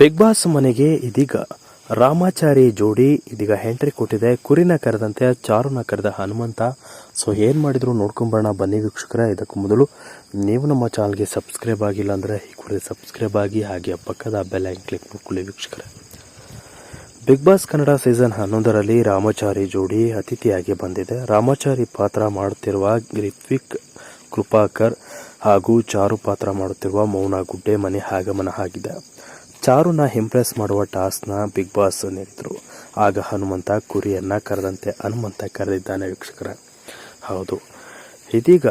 Big boss ಮನೆಗೆ ಇದೀಗ ರಾಮಾಚಾರಿ ಜೋಡಿ ಇದೀಗ ಎಂಟ್ರಿ ಕೊಟ್ಟಿದೆ. ಕುರಿನ ಕರೆದಂತೆ ಚಾರುನ ಕರೆದ ಹನುಮಂತ. ಸೊ ಏನು ಮಾಡಿದ್ರು ನೋಡ್ಕೊಂಬರೋಣ ಬನ್ನಿ ವೀಕ್ಷಕರ. ಇದಕ್ಕೂ ಮೊದಲು ನೀವು ನಮ್ಮ ಚಾನಲ್ಗೆ ಸಬ್ಸ್ಕ್ರೈಬ್ ಆಗಿಲ್ಲ ಅಂದ್ರೆ ಈ ಸಬ್ಸ್ಕ್ರೈಬ್ ಆಗಿ ಹಾಗೆ ಪಕ್ಕದ ಬೆಲ್ ಐಕನ್ ಕ್ಲಿಕ್ ಮಾಡ್ಕೊಳ್ಳಿ ವೀಕ್ಷಕರ. ಬಿಗ್ ಬಾಸ್ ಕನ್ನಡ ಸೀಸನ್ ಹನ್ನೊಂದರಲ್ಲಿ ರಾಮಾಚಾರಿ ಜೋಡಿ ಅತಿಥಿಯಾಗಿ ಬಂದಿದೆ. ರಾಮಾಚಾರಿ ಪಾತ್ರ ಮಾಡುತ್ತಿರುವ ರಿತ್ವಿಕ್ ಕೃಪಾಕರ್ ಹಾಗೂ ಚಾರು ಪಾತ್ರ ಮಾಡುತ್ತಿರುವ ಮೌನ ಗುಡ್ಡೆ ಮನೆ ಆಗಮನ ಆಗಿದೆ. ಚಾರುನ ಇಂಪ್ರೆಸ್ ಮಾಡುವ ಟಾಸ್ಕ್ನ ಬಿಗ್ ಬಾಸ್ ನೀಡಿದರು ಆಗ ಹನುಮಂತ ಕುರಿಯನ್ನ ಕರೆದಂತೆ ಹನುಮಂತ ಕರೆದಿದ್ದಾನೆ ವೀಕ್ಷಕರ. ಹೌದು. ಇದೀಗ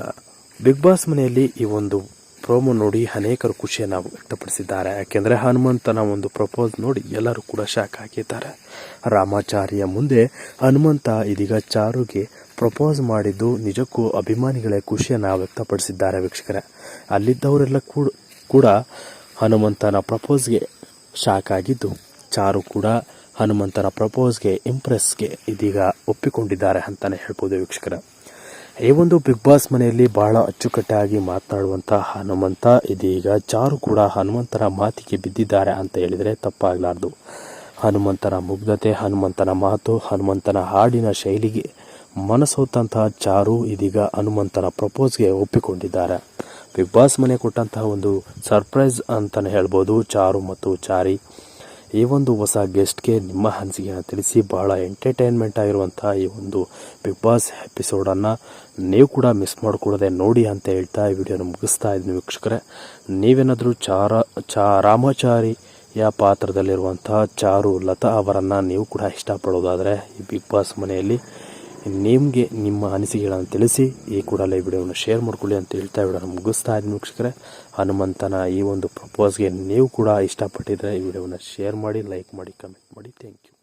ಬಿಗ್ ಬಾಸ್ ಮನೆಯಲ್ಲಿ ಈ ಒಂದು ಪ್ರೋಮೋ ನೋಡಿ ಅನೇಕರು ಖುಷಿಯನ್ನು ವ್ಯಕ್ತಪಡಿಸಿದ್ದಾರೆ. ಯಾಕೆಂದರೆ ಹನುಮಂತನ ಒಂದು ಪ್ರಪೋಸ್ ನೋಡಿ ಎಲ್ಲರೂ ಕೂಡ ಶಾಕ್ ಹಾಕಿದ್ದಾರೆ ರಾಮಾಚಾರಿಯ ಮುಂದೆ ಹನುಮಂತ ಇದೀಗ ಚಾರುಗೆ ಪ್ರಪೋಸ್ ಮಾಡಿದ್ದು ನಿಜಕ್ಕೂ ಅಭಿಮಾನಿಗಳೇ ಖುಷಿಯನ್ನು ವ್ಯಕ್ತಪಡಿಸಿದ್ದಾರೆ ವೀಕ್ಷಕರೇ. ಅಲ್ಲಿದ್ದವರೆಲ್ಲ ಕೂಡ ಕೂಡ ಹನುಮಂತನ ಪ್ರಪೋಸ್ಗೆ ಶಾಕ್ ಆಗಿದ್ದು ಚಾರು ಕೂಡ ಹನುಮಂತನ ಪ್ರಪೋಸ್ಗೆ, ಇಂಪ್ರೆಸ್ಗೆ ಇದೀಗ ಒಪ್ಪಿಕೊಂಡಿದ್ದಾರೆ ಅಂತಾನೆ ಹೇಳ್ಬೋದು ವೀಕ್ಷಕರ. ಈ ಒಂದು ಬಿಗ್ ಬಾಸ್ ಮನೆಯಲ್ಲಿ ಬಹಳ ಅಚ್ಚುಕಟ್ಟಾಗಿ ಮಾತನಾಡುವಂಥ ಹನುಮಂತ, ಇದೀಗ ಚಾರು ಕೂಡ ಹನುಮಂತನ ಮಾತಿಗೆ ಬಿದ್ದಿದ್ದಾರೆ ಅಂತ ಹೇಳಿದರೆ ತಪ್ಪಾಗಲಾರ್ದು. ಹನುಮಂತನ ಮುಗ್ಧತೆ, ಹನುಮಂತನ ಮಾತು, ಹನುಮಂತನ ಹಾಡಿನ ಶೈಲಿಗೆ ಮನಸೋತಂತಹ ಚಾರು ಇದೀಗ ಹನುಮಂತನ ಪ್ರಪೋಸ್ಗೆ ಒಪ್ಪಿಕೊಂಡಿದ್ದಾರೆ. ಬಿಗ್ ಬಾಸ್ ಮನೆ ಕೊಟ್ಟಂತಹ ಒಂದು ಸರ್ಪ್ರೈಸ್ ಅಂತಲೇ ಹೇಳ್ಬೋದು, ಚಾರು ಮತ್ತು ಚಾರಿ. ಈ ಒಂದು ಹೊಸ ಗೆಸ್ಟ್ಗೆ ನಿಮ್ಮ ಅನಿಸಿಕೆಯನ್ನು ತಿಳಿಸಿ ಬಹಳ ಎಂಟರ್ಟೈನ್ಮೆಂಟ್ ಆಗಿರುವಂಥ ಈ ಒಂದು ಬಿಗ್ ಬಾಸ್ ಎಪಿಸೋಡನ್ನು ನೀವು ಕೂಡ ಮಿಸ್ ಮಾಡಿಕೊಡದೆ ನೋಡಿ ಅಂತ ಹೇಳ್ತಾ ಈ ವಿಡಿಯೋನ ಮುಗಿಸ್ತಾ ಇದ್ದೀನಿ ವೀಕ್ಷಕರೇ. ನೀವೇನಾದರೂ ಚಾರ, ಚಾ, ರಾಮಾಚಾರಿಯ ಪಾತ್ರದಲ್ಲಿರುವಂಥ ಚಾರು ಲತಾ ಅವರನ್ನು ನೀವು ಕೂಡ ಇಷ್ಟಪಡೋದಾದರೆ ಈ ಬಿಗ್ ಬಾಸ್ ಮನೆಯಲ್ಲಿ ನಿಮಗೆ ನಿಮ್ಮ ಅನಿಸಿಕೆಗಳನ್ನು ತಿಳಿಸಿ ಈ ಕೂಡಲೇ ವಿಡಿಯೋವನ್ನು ಶೇರ್ ಮಾಡ್ಕೊಳ್ಳಿ ಅಂತ ಹೇಳ್ತಾ ವಿಡಿಯೋನ ಮುಗಿಸ್ತಾ ಇದ್ದೀನಿ ವೀಕ್ಷಕರೇ. ಹನುಮಂತನ ಈ ಒಂದು ಪ್ರಪೋಸ್ಗೆ ನೀವು ಕೂಡ ಇಷ್ಟಪಟ್ಟಿದ್ದರೆ ಈ ವಿಡಿಯೋವನ್ನು ಶೇರ್ ಮಾಡಿ ಲೈಕ್ ಮಾಡಿ ಕಮೆಂಟ್ ಮಾಡಿ. Thank you